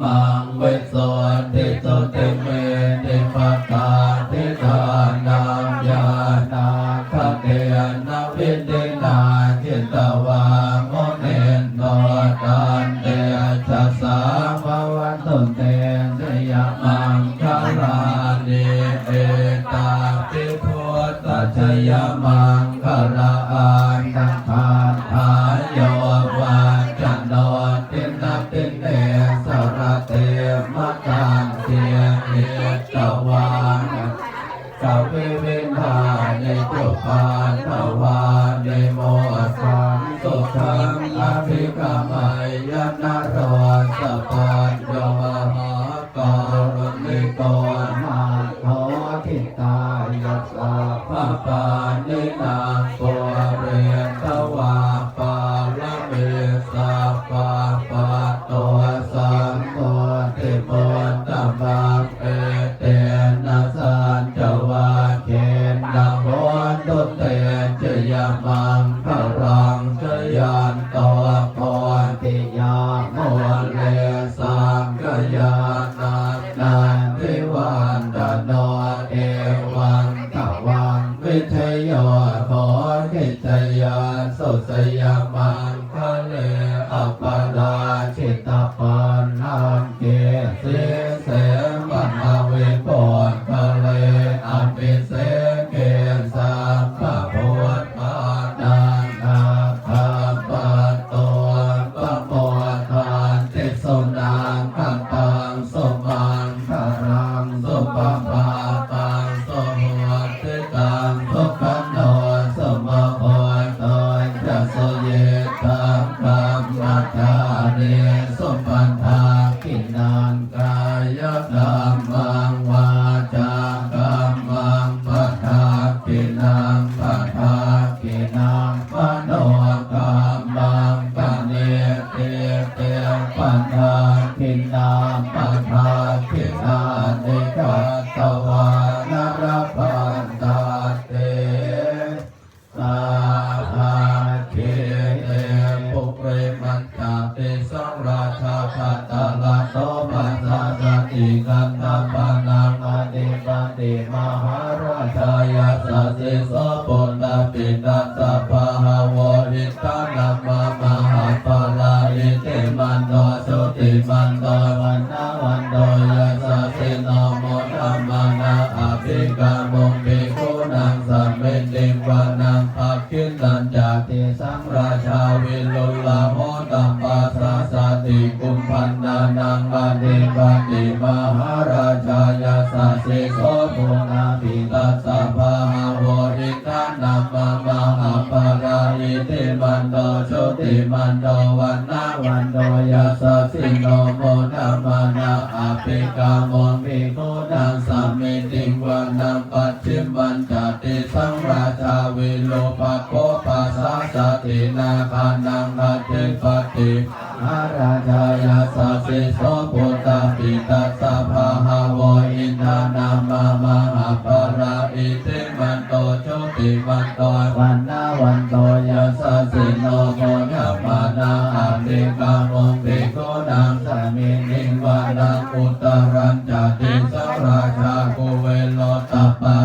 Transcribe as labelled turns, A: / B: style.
A: มังเวสนติสติเมติปตาทิฏานามญาณาคเตนะวิเดนาจิตวามเนนโนตันเตชัสสะภวันตุเตสยมังคารานิเอตาติพุทธชยามังคาราอันตั ปานภวาในโมสังสุขังอภิกามัยยนาโรสปัญโยมหากรณิโกนาโททิตายัสสะภะปานินางปัวเรนตวาปาลเมสาปาปะตัวสังโฆติปุตตมัง จยมังคารังจยันตวพรติยาโมเลสังกยานานันทิวันตโนเอวังตวังวิทยโยโหกิจยานสุสยามังคะเลอปาราชิตปันนังเกสิ งสปังคารังสปะปาตังสุวัติตังทุกขันโนสมะโพตนจะสเยตังกัมมัฏฐานิสมปันทากินังกายกรรมา งปัฏฐากินานิกัตตวานรพันตาเตสาภาเกเตปุเรมันตาเตสังราชาคาตาลาโตปัสสะสติกันตาปานังอติปติมหาราชายาสสิโสปุณณปินัสสะภาหาวริตานัมมาาคินันจาติสังราชาวิลุลาโมตัมปัสสะสติกุมพันนานังอาเดปติมหาราชายาสสิโสปุนาปิตัสสะภาหาวริตานัมมามหาปาราอิติมันโดชุติมันโดวันนาวันโดยาสา ปิกามงมิโคดังสัมมิติวานังปัจจิมันจติสังราชาวิโลภโคปัสสะสตินาคานังอาเจปติอาราชายาสสิโสปุตตาปิตัส รัญจติสังราชาโกเวโลตัปปะ